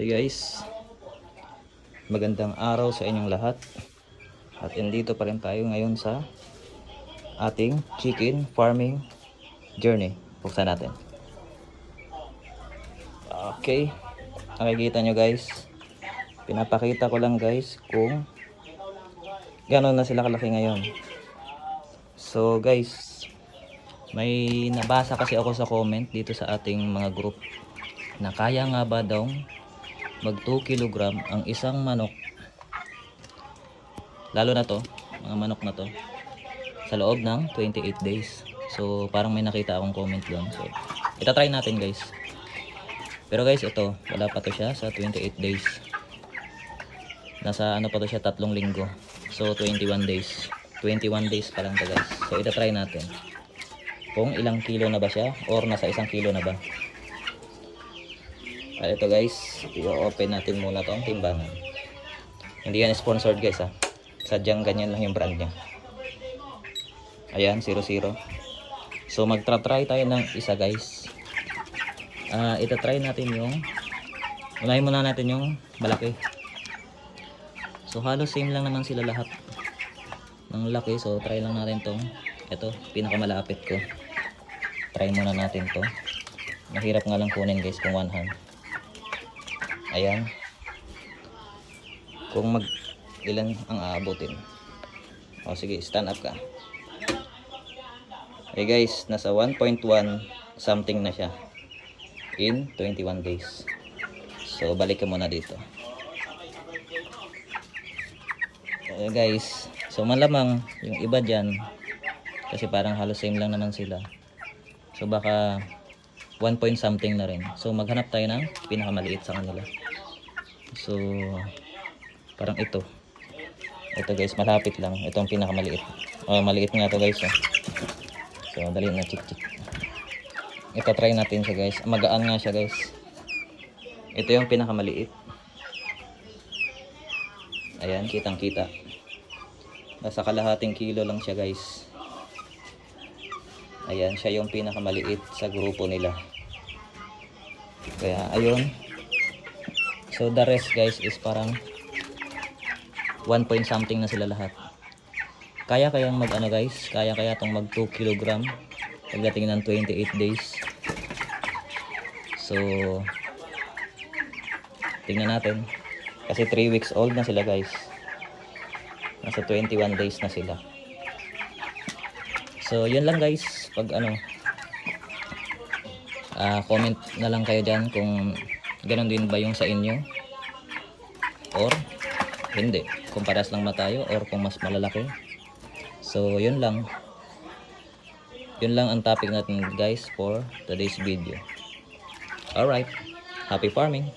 Hey guys, magandang araw sa inyong lahat. At andito pa rin tayo ngayon sa ating chicken farming journey. Buksan natin. Okay, nakikita nyo guys. Pinapakita ko lang guys kung gano'n na sila kalaki ngayon. So guys, may nabasa kasi ako sa comment dito sa ating mga group na kaya nga ba daw mag 2 kg ang isang manok. Lalo na to mga manok na to sa loob ng 28 days. So parang may nakita akong comment doon. So itatry natin guys. Pero guys ito wala pa to siya sa 28 days. Nasa ano pa to siya tatlong linggo. So 21 days. 21 days pa lang to guys. So itatry natin. Kung ilang kilo na ba siya or nasa isang kilo na ba at ito guys, i-open natin muna tong timbangan. Hindi yan sponsored guys ha. Sadyang ganyan lang yung brand niya. Ayan, 00. So magtra-try tayo ng isa guys. Ah, ita-try natin yung Unahin muna natin yung malaki. So halos same lang naman sila lahat. Ng laki, so try lang natin tong ito, pinakamalapit ko. Try muna natin to. Mahirap nga lang kunin guys kung one hand. Ayan. Kung mag ilan ang aabutin. O sige, stand up ka. Okay guys, nasa 1.1 something na siya. In 21 days. So balik ka muna dito. Okay guys, so malamang yung iba dyan kasi parang halos same lang naman sila. So baka 1 point something na rin. So maghanap tayo ng pinakamaliit sa kanila. So parang ito. Ito guys, malapit lang. Ito ang pinakamaliit. Oh, maliit nga to guys. Oh. So dali na chik chik. Ito try natin siya guys. Magaan nga siya guys. Ito yung pinakamaliit. Ayan, kitang kita. Nasa kalahating kilo lang siya guys. Ayan, siya yung pinakamaliit sa grupo nila. Kaya, ayun. So, the rest guys is parang 1 point something na sila lahat. Kaya kayang mag ano guys, kaya kaya tong mag 2 kg pagdating ng 28 days. So, tingnan natin. Kasi 3 weeks old na sila guys. Nasa 21 days na sila. So, yun lang guys. Pag ano, ah comment na lang kayo dyan kung ganun din ba yung sa inyo. Or, hindi. Kung paras lang ba tayo or kung mas malalaki. So, yun lang. Yun lang ang topic natin guys for today's video. Alright. Happy farming!